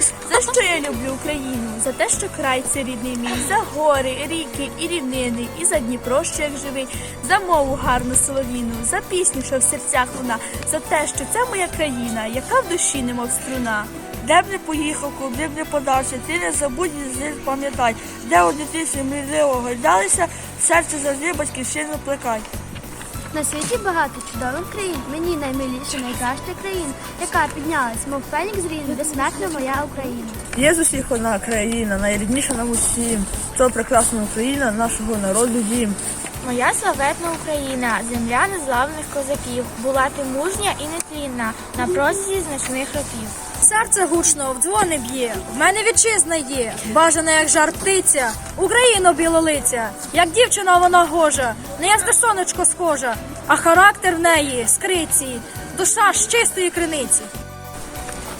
За що я люблю Україну? За те, що край це рідний мій, за гори, ріки і рівнини, і за Дніпро, що як живий, за мову гарну соловіну, за пісню, що в серцях луна, за те, що це моя країна, яка в душі немов струна. Де б не поїхав, куди б не подався, ти не забудь і пам'ятай, де у дитинстві мрійливо гойдалися, серце завжди батьківщину плекай. На світі багато чудових країн. Мені наймиліша, найкраща країна, яка піднялась, мов фенікс з рін, безсмертна моя Україна. Є з усіх одна країна, найрідніша нам усім. То прекрасна Україна, нашого народу дім. Моя славетна Україна, земля незламних козаків, була ти мужня і нетлінна на протязі значних років. Серце гучно в дзвони б'є. В мене вітчизна є, бажана як жар птиця. Україно білолиця, як дівчина вона гожа, не ясне сонечко схожа, а характер в неї скриці, душа з чистої криниці.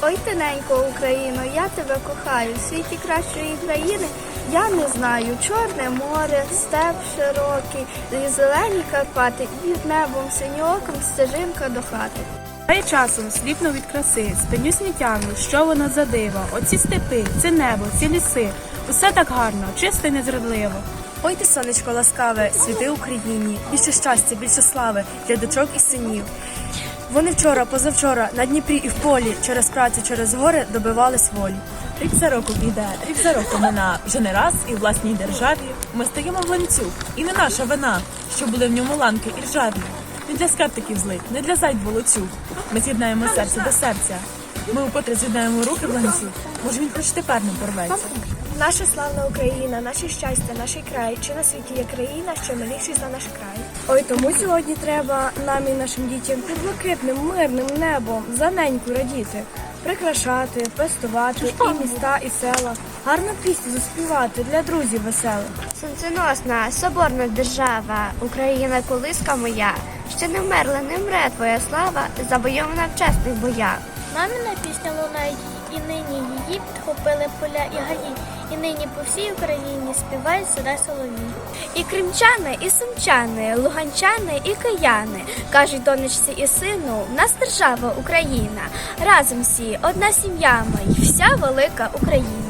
Ой, тиненько Україно, я тебе кохаю. В світі кращої країни я не знаю. Чорне море, степ широкий, і зелені Карпати, і під небом синьоком стежинка до хати. Та й часом сліпну від краси, спинюсь не тягну, що воно за диво. Оці степи, це небо, ці ліси. Усе так гарно, чисто й незрадливо. Ой ти, сонечко ласкаве, світи Україні, більше щастя, більше слави для дочок і синів. Вони вчора, позавчора, на Дніпрі і в полі, через працю, через гори добивались волі. Рік за роком іде, рік за роком мина. Вже не раз і в власній державі ми стаємо в ланцюг. І не наша вина, що були в ньому ланки і ржаві. Не для скептиків злих, не для зайд волоцюг. Ми з'єднаємо серце до серця. Ми укотре з'єднаємо руки в ланцюг. Може він хоч тепер не порветься. Наша славна Україна, наше щастя, наш край. Чи на світі є країна, що миліший за наш край? Ой, тому сьогодні треба нам і нашим дітям під блакитним мирним небом за неньку радіти, прикрашати, пестувати і міста, і села, гарну пісню заспівати для друзів веселих. Сонценосна, соборна держава, Україна колиска моя, ще не вмерла, не мре твоя слава, завойована в чесних боях. Мамина пісня лунає, і нині її підхопили поля і гаї, і нині по всій Україні співають сюди соловій. І кримчани, і сумчани, луганчани, і кияни кажуть донечці і сину, в нас держава Україна. Разом всі одна сім'я ми, вся велика Україна.